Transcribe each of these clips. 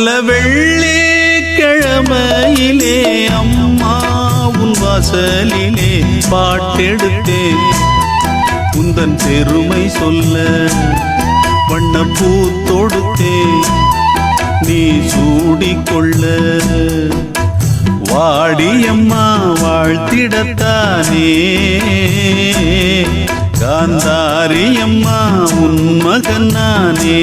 நல்ல வெள்ளி கிழமையிலே அம்மா உன் வாசலிலே பாட்டெடுத்தேன் உந்தன் பெருமை சொல்ல வண்ண பூ தொடுத்தேன் நீ சூடிக்கொள்ள வாடியம்மா வாழ்த்திடத்தானே. காந்தாரியம்மா உன் மகன் நானே.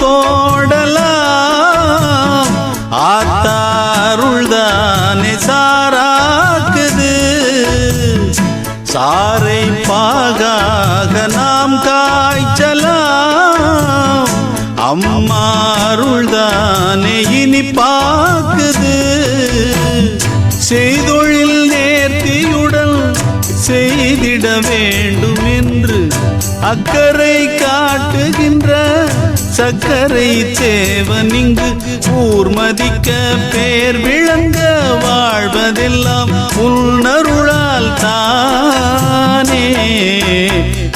நாம் போடலாம் ஆத்தாருள்தானே சாராக்குது. சாரை பாகாக நாம் காய்ச்சலாம். அம்மா அருள்தானே இனி பாக்குது. செய்தொழில் நேர்த்தியுடன் செய்திட வேண்டும் என்று அக்கறை காட்டுகின்ற சக்கரை தேவன் இங்கு ஊர்மதிக்க பேர் விளங்க வாழ்வதெல்லாம் உள்நருளால் தானே.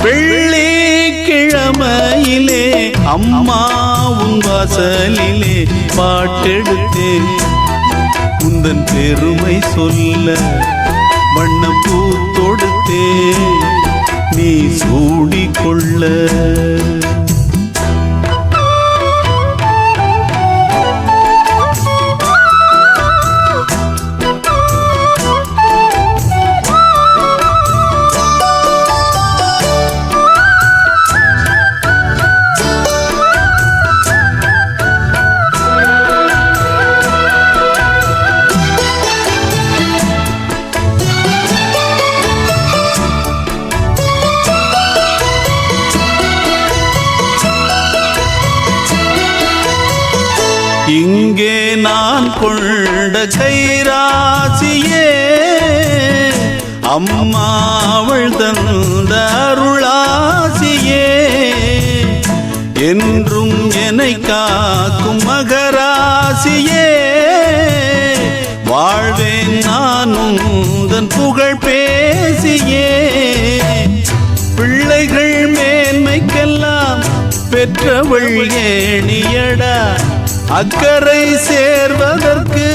வெள்ளி கிழமையிலே அம்மா உன் வாசலிலே பாட்டெடுத்தேன் உந்தன் பெருமை சொல்ல வண்ணம் பூ தொடுத்தே நீ சூடிக்கொள்ள இங்கே நான் கொண்ட கைராசியே அம்மாவள் தந்த அருளாசியே. என்றும் என்னை காக்கும் மகராசியே. வாழ்வேன் நானும் பெற்றவள் ஏணியடா. அக்கறை சேர்வதற்கு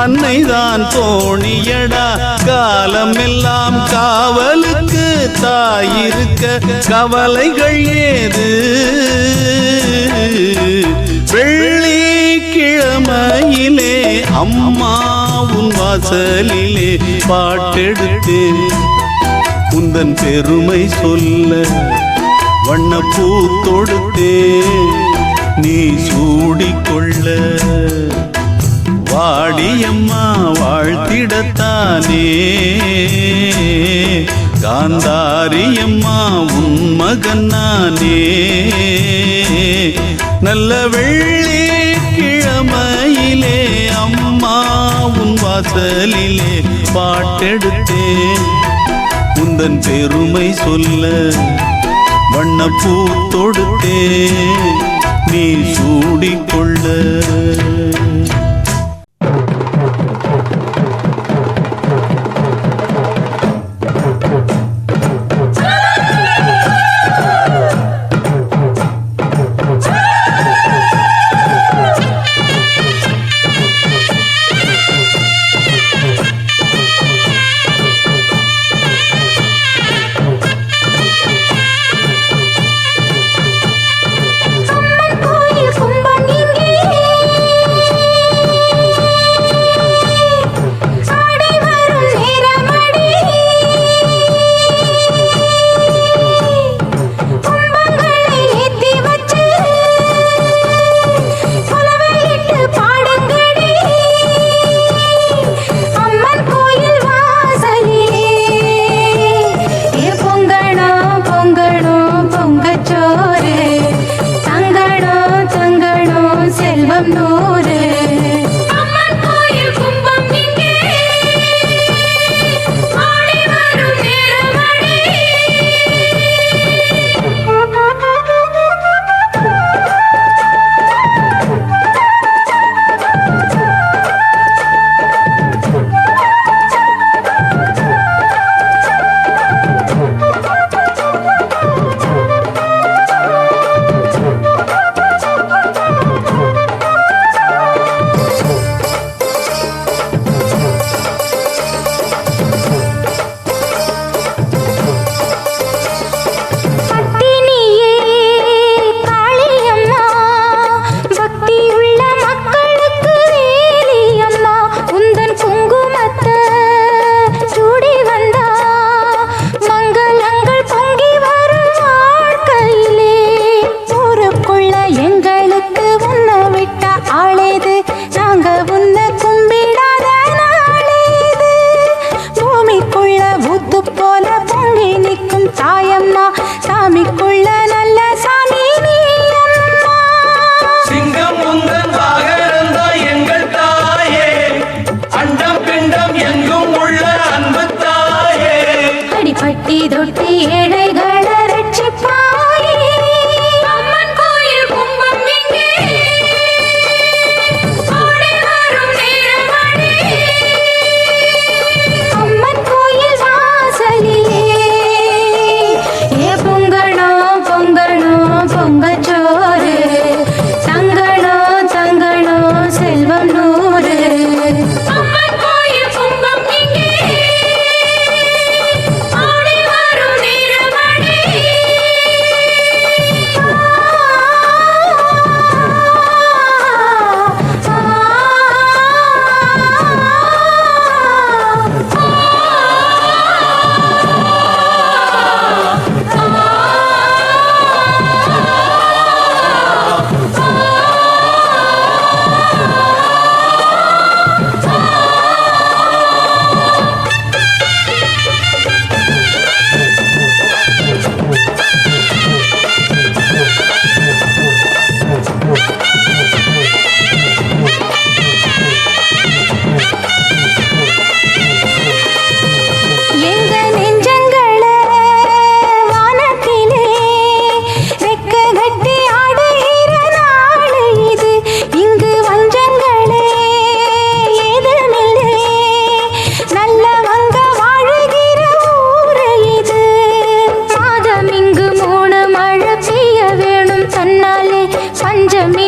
அன்னைதான் தோணியடா காலம் எல்லாம் காவலுக்கு தாயிருக்க கவலைகள் ஏது? வெள்ளி கிழமையிலே அம்மா உன் வாசலிலே பாட்டெடுத்து உந்தன் பெருமை சொல்ல வண்ணப்பூ தொடுத்தே நீ சூடிக்கொள்ள. வாடியம்மா வாழ்த்திடத்தானே. காந்தாரியம்மா உன் மகன் நானே. நல்ல வெள்ளி கிழமையிலே அம்மா உன் வாசலிலே பாட்டெடுத்தேன் உந்தன் பெருமை சொல்ல வண்ணப்பூ தொடுத்தே நீ சூடிக்கொள்ள. நெஞ்சமே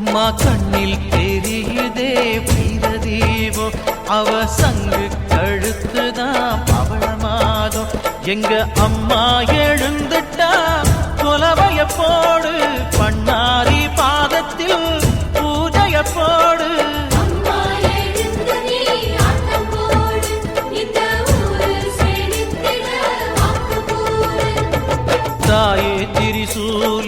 அம்மா கண்ணில் தெரியுதே வைரதீபம் அவ சங்கு கழுத்துதான் பவள மாதம் எங்க அம்மா எழுந்துட்டா கொலவைய போடு பண்ணாரி பாதத்தில் பூஜைய போடு. தாயே திரிசூர்